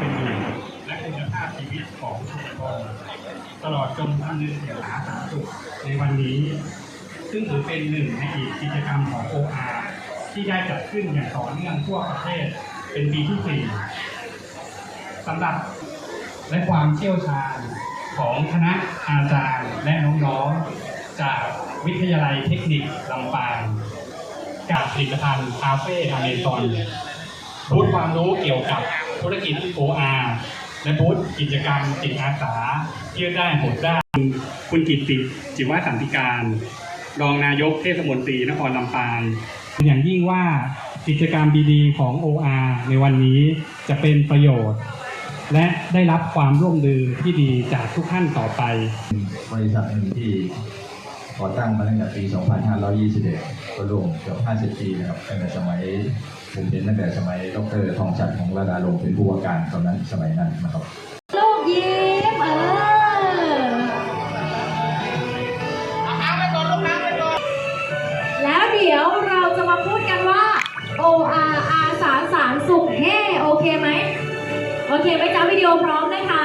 เป็นอยู่ และคุณภาพชีวิตของประชานตลอดจนคำนึงถึงสาธารณสุขในวันนี้ ซึ่งถือเป็นหนึ่งในอีกกิจกรรมของ OR ที่ได้จัดขึ้นอย่างต่อเนื่องทั่วประเทศเป็นปีที่สี่สำหรับและความเชี่ยวชาญของคณะอาจารย์และน้องๆ จากวิทยาลัยเทคนิคลำปางกับผลิตภัณฑ์คาเฟ่อเมซอนบูธความรู้เกี่ยวกับ ธุรกิจ OR และบูธกิจกรรมจิตอาสาเยืดได้หดได้ คุณกิตติจิวสันติการ รองนายกเทศมนตรีนครลำปางอย่างยิ่งว่ากิจกรรมดีๆของ OR ในวันนี้จะเป็นประโยชน์ และได้รับความร่วมมือที่ดีจากทุกท่านต่อไปบริษัทหนึ่งที่ ก่อตั้งมาตั้งแต่ปี 2521 ก็รวมเกือบ 50 ปีนะครับตั้งแต่สมัยผมเป็นตั้งแต่สมัยดรทองชัดของระดาลงเป็นผู้ว่าการตอนนั้นสมัยนั้นนะครับลูกยิ้มเออแล้วเดี๋ยวเราจะมาพูดกันว่า OR อาสาสารสุขเฮ้โอเคไหมโอเคไหมจ้าวิดีโอพร้อมนะคะ